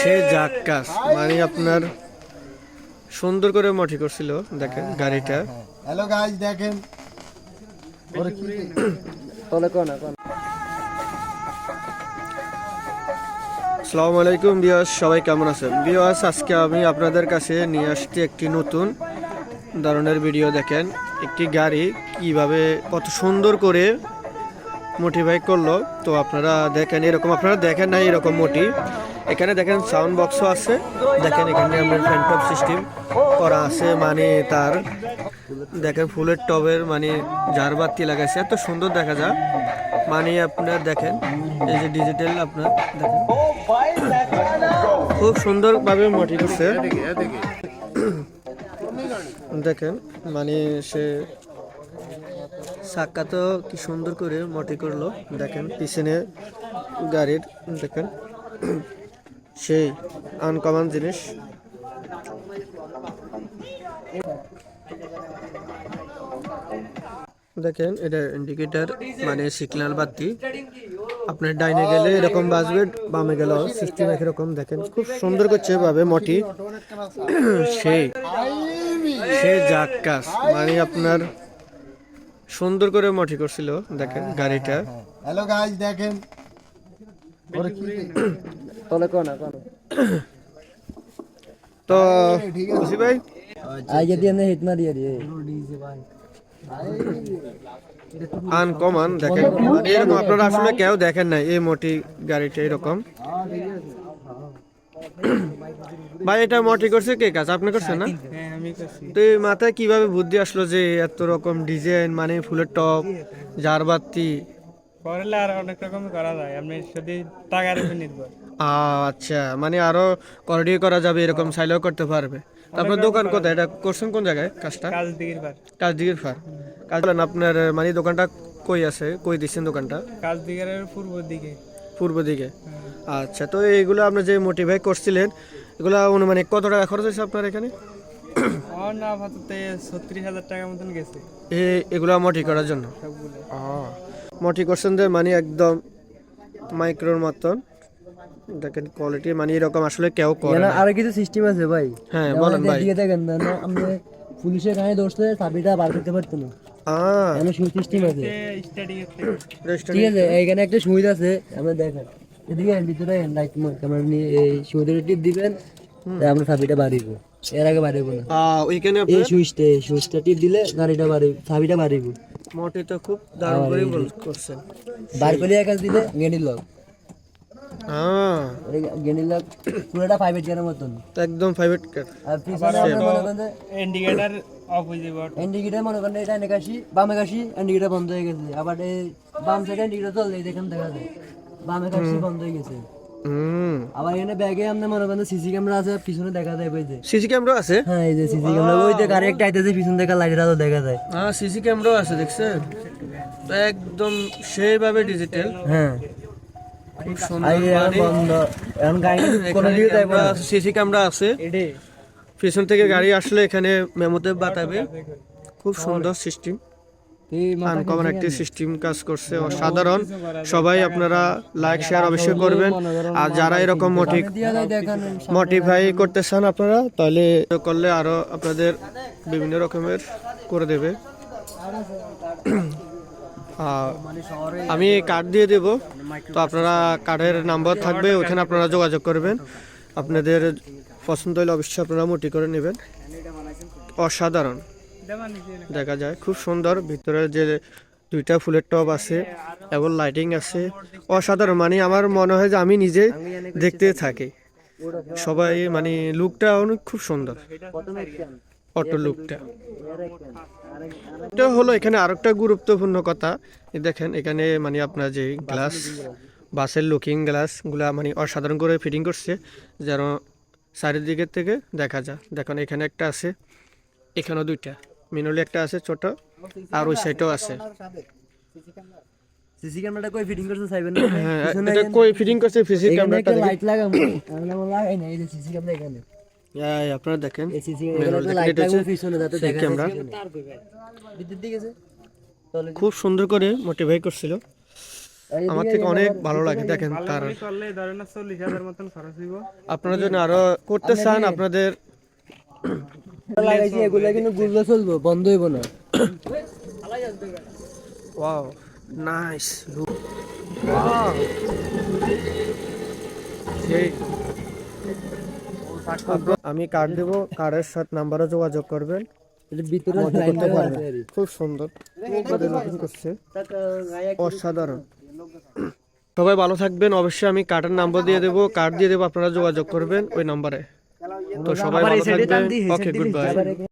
সে জাক্কাস মানে আপনার সুন্দর করে মটি করছিল দেখেন গাড়িটা। হ্যালো গাইজ দেখেন। ওরে কি আসসালামু আলাইকুম বিয়াস সবাই কেমন আছেন? বিয়াস আজকে আমি আপনাদের কাছে নিয়ে আসছি একটি নতুন ধরনের ভিডিও দেখেন। একটি গাড়ি কীভাবে কত সুন্দর করে মোটিফাই করল। তো আপনারা দেখেন, এরকম আপনারা দেখেন না এরকম মোটি এখানে দেখেন সাউন্ড বক্সও আছে। দেখেন এখানে আমাদের ফ্যানটপ সিস্টেম করা আছে মানে তার দেখেন ফুলের টবের মানে ঝাড় বাতি লাগাইছে, এত সুন্দর দেখা যায়। মানে আপনার দেখেন, এই যে ডিজিটাল আপনার দেখেন। খুব সুন্দরভাবে মোটি করছে। দেখেন মানে সে চাক্কা তো কি সুন্দর করে মটি করল। দেখেন, পিছনে গাড়ির, দেখেন, সেই আনকমন জিনিস। দেখেন, এটা ইন্ডিকেটার মানে সিগন্যাল বাতি। আপনার ডাইনে গেলে এরকম বাজবে, বামে গেলেও সিস্টেম একরকম দেখেন, খুব সুন্দর করছে ভাবে মটি। সেই সে জাক্কাস মানে আপনার সুন্দর করে মটি করছিল দেখেন গাড়িটা। হ্যালো গাইজ দেখেন। ওরে কি তো খুশি ভাই? আগে দিয়ে না হিট মারিয়ে দিয়ে। আনকমন দেখেন। মানে এরকম আপনারা আসলে কেউ দেখেন না এই মোটি গাড়িটা এরকম। ভাই এটা মোটি করছে কে কাজ? আপনি করছেন না? তো এই মাথায় কীভাবে বুদ্ধি আসলো যে এত রকম ডিজাইন মানে ফুলের টপ জারবাতি? করলে আর অনেক রকম করা যায়। আপনি শুধু টাকার উপর নির্ভর। আচ্ছা মানে আরও করডি করা যাবে এরকম চাইলেও করতে পারবে। তারপর দোকান কোথায়? এটা করছেন কোন জায়গায় কাজটা? কাজ দিকের বার কাজ দিঘির ফার কাজ আপনার মানে দোকানটা কই আছে? কই দিচ্ছেন দোকানটা? পূর্ব দিকে। পূর্ব দিকে। আচ্ছা তো এইগুলো আপনি যে মোটিভাই করছিলেন এগুলো অনুমানিক কত টাকা খরচ হয়েছে আপনার এখানে? আমার না আপাতত ছত্রিশ হাজার টাকার মতন গেছে। এ এগুলো মোটি করার জন্য? মোটি করছেন যে মানে একদম মাইক্রোর মতন। দেখেন কোয়ালিটি মানে এরকম আসলে কেউ করে না। আরও কিছু সিস্টেম আছে ভাই। হ্যাঁ বলেন ভাই। দিয়ে দেখেন না আপনি পুলিশের গায়ে ধরতে চাবিটা বার করতে পারতো না। আহ এখানে সিস্টেম আছে। স্টাডি ঠিক আছে এইখানে একটা সুইচ আছে আমরা দেখেন। এদিকে ভিতরে লাইট ক্যামেরা নিয়ে এই সুইচের টিপ দিবেন আমরা চাবিটা বাড়িব এর আগে বাড়িব না। ওইখানে এই সুইচটা এই সুইচটা টিপ দিলে গাড়িটা বাড়িব চাবিটা বাড়িব মোটি তো খুব দারুণ করে বল- করছেন। বার করে একা দিলে গেনির লক। হ্যাঁ গেনির লক পুরোটা ফাইভ এইট মতন। একদম প্রাইভেট কার আর পিছনে আপনার মনে করেন ইন্ডিকেটার মনে এটা বামে কাশি ইন্ডিকেটার বন্ধ হয়ে গেছে। আবার এই বাম সাইডে ইন্ডিকেটার চললে দেখেন দেখা যায় বামে কাশি বন্ধ হয়ে গেছে। আবার এখানে ব্যাগে আপনার মনে করেন সিসি ক্যামেরা আছে পিছনে দেখা যায় ওই যে সিসি ক্যামেরা আছে? হ্যাঁ এই যে সিসি ক্যামেরা ওই যে গাড়ি একটা আইতেছে পিছন থেকে লাইটের আলো দেখা যায়। হ্যাঁ সিসি ক্যামেরাও আছে দেখছেন? তো একদম সেইভাবে ডিজিটাল হ্যাঁ। খুব সুন্দর সিসি ক্যামেরা আছে। এডে পিছন থেকে গাড়ি আসলে এখানে মেমোতে বাতাবে। খুব সুন্দর সিস্টেম আনকমন একটি সিস্টেম কাজ করছে। অসাধারণ। সবাই আপনারা লাইক শেয়ার অবশ্যই করবেন। আর যারা এরকম মোটি দিয়া মোটিফাই করতে চান আপনারা তাহলে করলে আরও আপনাদের বিভিন্ন রকমের করে দেবে। আমি কার্ড দিয়ে দেব। তো আপনারা কার্ডের নাম্বার থাকবে ওখানে আপনারা যোগাযোগ করবেন। আপনাদের পছন্দ হলে অবশ্যই আপনারা মোটি করে নেবেন। অসাধারণ। দেখা যায়। খুব সুন্দর। ভিতরে যে দুইটা ফুলের টব আছে এবং লাইটিং আছে। অসাধারণ। মানে আমার মনে হয় যে আমি নিজে দেখতে থাকি। সবাই মানে লুকটা অনেক খুব সুন্দর। অটো লুকটা এটা হলো এখানে আরেকটা গুরুত্বপূর্ণ কথা। দেখেন, এখানে মানে আপনার যে গ্লাস বাসের লুকিং গ্লাসগুলা মানে অসাধারণ করে ফিটিং করছে, যেন চারিদিকের থেকে দেখা যায়। দেখুন, এখানে একটা আছে, এখানেও দুইটা। মিনুলি একটা আছে ছোট আর ওই সাইডও আছে। সিসি ক্যামেরাটা কই ফিটিং করতে চাইবেন না? হ্যাঁ এটা কই ফিটিং করছে? এখানে ক্যামেরাটা লাইট লাগাবো। আমরা লাগাই না এই যে সিসি ক্যামেরা এখানে। আপনারা দেখেন। সিসি ক্যামেরা লাইট এটা পিছনে যাতে সেই দেখা ক্যামেরা। বিদ্যুৎ দিকে আছে। খুব সুন্দর করে মোটিভাই করছিল। আমার থেকে অনেক ভালো লাগে দেখেন তার। ভালো করলে ধরেন না চল্লিশ হাজার মতন খরচ হইব। আপনারা যদি আরও করতে চান আপনাদের লাগাইছি এগুলা কিন্তু গুলো চলবো বন্ধ হইব না। ওয়াও নাইস আমি কার্ড দেবো কার্ডের সাথে নাম্বারও যোগাযোগ করবেন। ভিতরে। খুব সুন্দর। করছে। অসাধারণ। সবাই ভালো থাকবেন। অবশ্যই আমি কার্ডের নাম্বার দিয়ে দেবো। কার্ড দিয়ে দেবো আপনারা যোগাযোগ করবেন ওই নাম্বারে তো সবাই ভালো থাকবেন ওকে গুড বাই